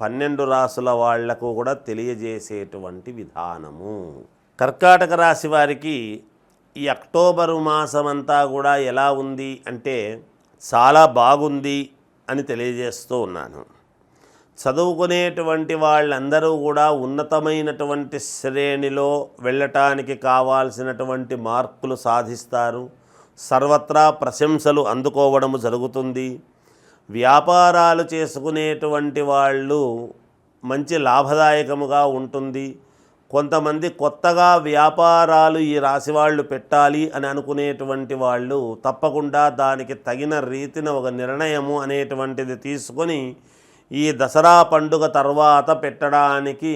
పన్నెండు రాసుల వాళ్ళకు కూడా తెలియజేసేటువంటి విధానము. కర్కాటక రాశి వారికి ఈ అక్టోబరు మాసమంతా కూడా ఎలా ఉంది అంటే చాలా బాగుంది అని తెలియజేస్తూ ఉన్నాను. చదువుకునేటువంటి వాళ్ళందరూ కూడా ఉన్నతమైనటువంటి శ్రేణిలో వెళ్ళటానికి కావాల్సినటువంటి మార్కులు సాధిస్తారు. సర్వత్రా ప్రశంసలు అందుకోవడము జరుగుతుంది. వ్యాపారాలు చేసుకునేటువంటి వాళ్ళు మంచి లాభదాయకముగా ఉంటుంది. కొంతమంది కొత్తగా వ్యాపారాలు ఈ రాశి వాళ్ళు పెట్టాలి అని అనుకునేటువంటి వాళ్ళు తప్పకుండా దానికి తగిన రీతిన ఒక నిర్ణయము అనేటువంటిది తీసుకొని ఈ దసరా పండుగ తర్వాత పెట్టడానికి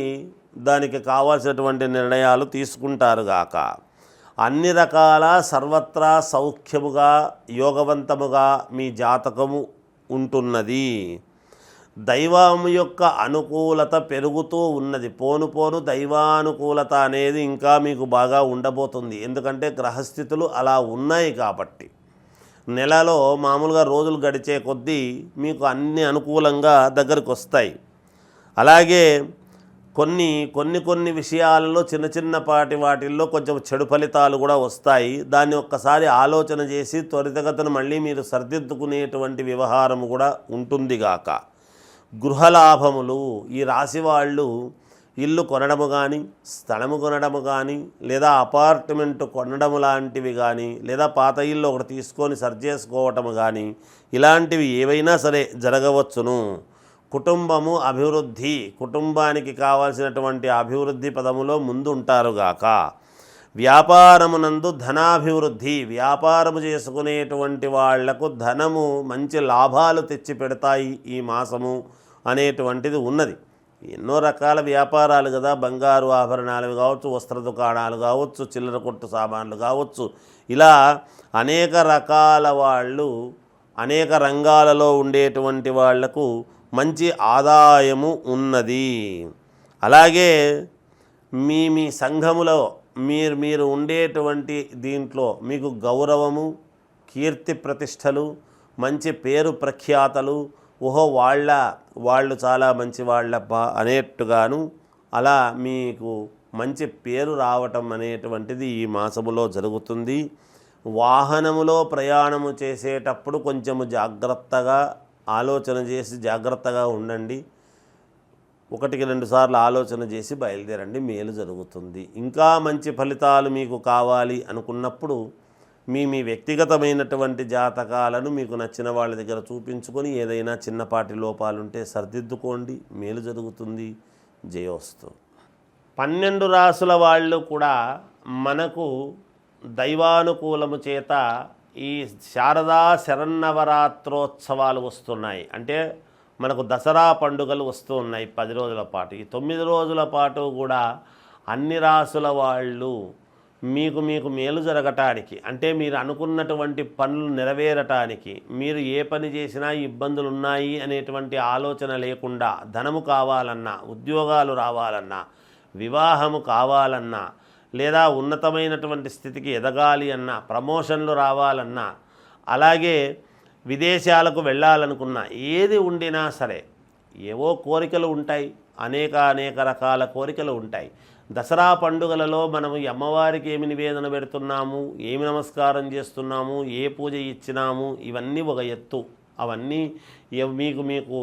దానికి కావాల్సినటువంటి నిర్ణయాలు తీసుకుంటారు గాక. అన్ని రకాల సర్వత్రా సౌఖ్యముగా యోగవంతముగా మీ జాతకము ఉంటున్నది. దైవం యొక్క అనుకూలత పెరుగుతూ ఉన్నది. పోను పోను దైవానుకూలత అనేది ఇంకా మీకు బాగా ఉండబోతుంది. ఎందుకంటే గ్రహస్థితులు అలా ఉన్నాయి కాబట్టి. నెలలో మామూలుగా రోజులు గడిచే కొద్దీ మీకు అన్ని అనుకూలంగా దగ్గరికి వస్తాయి అలాగే కొన్ని కొన్ని కొన్ని విషయాలలో చిన్న చిన్నపాటి వాటిల్లో కొంచెం చెడు ఫలితాలు కూడా వస్తాయి. దాన్ని ఒక్కసారి ఆలోచన చేసి త్వరితగతను మళ్ళీ మీరు సరిదిద్దుకునేటువంటి వ్యవహారం కూడా ఉంటుంది గాక. గృహలాభములు ఈ రాశి వాళ్ళు ఇల్లు కొనడము కానీ స్థలము కొనడము కానీ లేదా అపార్ట్మెంట్ కొనడము లాంటివి కానీ లేదా పాత ఇల్లు ఒకటి తీసుకొని సర్జ్ చేసుకోవటము కానీ ఇలాంటివి ఏవైనా సరే జరగవచ్చును. కుటుంబము అభివృద్ధి కుటుంబానికి కావాల్సినటువంటి అభివృద్ధి పదములో ముందు ఉంటారుగాక వ్యాపారమునందు ధనాభివృద్ధి వ్యాపారము చేసుకునేటువంటి వాళ్ళకు ధనము మంచి లాభాలు తెచ్చి పెడతాయి ఈ మాసము అనేటువంటిది ఉన్నది. ఎన్నో రకాల వ్యాపారాలు కదా బంగారు ఆభరణాలు కావచ్చు వస్త్ర దుకాణాలు కావచ్చు చిల్లర కొట్టు సామాన్లు కావచ్చు ఇలా అనేక రకాల వాళ్ళు అనేక రంగాలలో ఉండేటువంటి వాళ్ళకు మంచి ఆదాయము ఉన్నది. అలాగే మీ మీ సంఘములో మీరు మీరు ఉండేటువంటి దీంట్లో మీకు గౌరవము కీర్తి ప్రతిష్టలు మంచి పేరు ప్రఖ్యాతలు ఓహో వాళ్ళ వాళ్ళు చాలా మంచి వాళ్ళబ్బా అనేట్టుగాను అలా మీకు మంచి పేరు రావటం అనేటువంటిది ఈ మాసములో జరుగుతుంది. వాహనములో ప్రయాణము చేసేటప్పుడు కొంచెము జాగ్రత్తగా ఆలోచన చేసి జాగ్రత్తగా ఉండండి. ఒకటికి రెండు సార్లు ఆలోచన చేసి బయలుదేరండి. మేలు జరుగుతుంది. ఇంకా మంచి ఫలితాలు మీకు కావాలి అనుకున్నప్పుడు మీ మీ వ్యక్తిగతమైనటువంటి జాతకాలను మీకు నచ్చిన వాళ్ళ దగ్గర చూపించుకొని ఏదైనా చిన్నపాటి లోపాలుంటే సరిదిద్దుకోండి. మేలు జరుగుతుంది. జయోస్తు. పన్నెండు రాసుల వాళ్ళు కూడా మనకు దైవానుకూలము చేత ఈ శారదా శరన్నవరాత్రోత్సవాలు వస్తున్నాయి. అంటే మనకు దసరా పండుగలు వస్తూ ఉన్నాయి పది రోజుల పాటు. ఈ తొమ్మిది రోజుల పాటు కూడా అన్ని రాసుల వాళ్ళు మీకు మీకు మేలు జరగటానికి అంటే మీరు అనుకున్నటువంటి పనులు నెరవేరటానికి మీరు ఏ పని చేసినా ఇబ్బందులు ఉన్నాయి అనేటువంటి ఆలోచన లేకుండా ధనము కావాలన్నా ఉద్యోగాలు రావాలన్నా వివాహము కావాలన్నా లేదా ఉన్నతమైనటువంటి స్థితికి ఎదగాలి అన్నా ప్రమోషన్లు రావాలన్నా అలాగే విదేశాలకు వెళ్ళాలనుకున్నా ఏది ఉండినా సరే ఏవో కోరికలు ఉంటాయి అనేక అనేక రకాల కోరికలు ఉంటాయి. దసరా పండుగలలో మనము అమ్మవారికి ఏమి నివేదన పెడుతున్నాము ఏమి నమస్కారం చేస్తున్నాము ఏ పూజ ఇచ్చినాము ఇవన్నీ ఒక ఎత్తు. అవన్నీ మీకు మీకు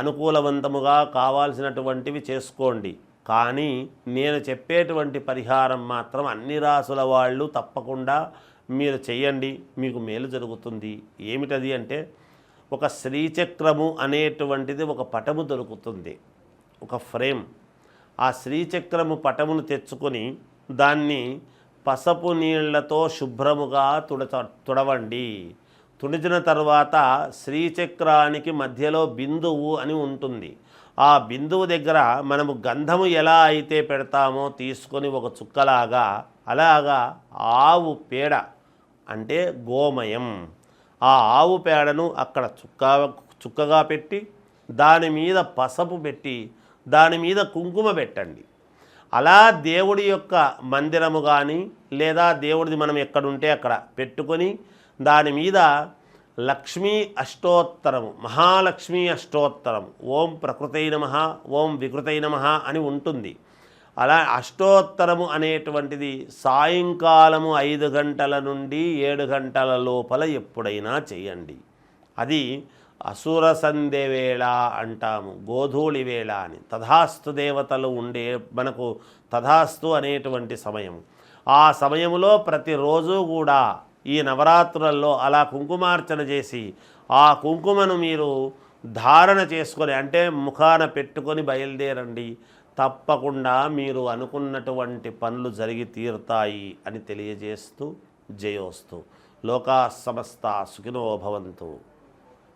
అనుకూలవంతముగా కావాల్సినటువంటివి చేసుకోండి. కానీ నేను చెప్పేటువంటి పరిహారం మాత్రం అన్ని రాసుల వాళ్ళు తప్పకుండా మీరు చెయ్యండి మీకు మేలు జరుగుతుంది. ఏమిటది అంటే ఒక శ్రీచక్రము అనేటువంటిది ఒక పటము దొరుకుతుంది ఒక ఫ్రేమ్. ఆ శ్రీచక్రము పటమును తెచ్చుకొని దాన్ని పసపు నీళ్ళతో శుభ్రముగా తుడచ తుడవండి. తుడిచిన తర్వాత శ్రీచక్రానికి మధ్యలో బిందువు అని ఉంటుంది. ఆ బిందువు దగ్గర మనము గంధము ఎలా అయితే పెడతామో తీసుకొని ఒక చుక్కలాగా అలాగా ఆవు పేడ అంటే గోమయం. ఆ ఆవు పేడను అక్కడ చుక్క చుక్కగా పెట్టి దాని మీద పసపు పెట్టి దాని మీద కుంకుమ పెట్టండి. అలా దేవుడి యొక్క మందిరము కానీ లేదా దేవుడిది మనం ఎక్కడుంటే అక్కడ పెట్టుకొని దాని మీద లక్ష్మీ అష్టోత్తరము మహాలక్ష్మీ అష్టోత్తరం. ఓం ప్రకృతై నమ ఓం వికృతై నమ అని ఉంటుంది. అలా అష్టోత్తరము అనేటువంటిది సాయంకాలము ఐదు గంటల నుండి ఏడు గంటల లోపల ఎప్పుడైనా చేయండి. అది అసుర సంధ్య వేళ అంటాము గోధూళి వేళ అని. తథాస్తు దేవతలు ఉండే మనకు తథాస్తు అనేటువంటి సమయం ఆ సమయంలో ప్రతిరోజు కూడా ఈ నవరాత్రులలో అలా కుంకుమార్చన చేసి ఆ కుంకుమను మీరు ధారణ చేసుకొని అంటే ముఖాన పెట్టుకొని బయలుదేరండి. తప్పకుండా మీరు అనుకున్నటువంటి పనులు జరిగి తీరుతాయి అని తెలియజేస్తూ జయోస్తు. లోకా సమస్త సుఖినో భవంతు.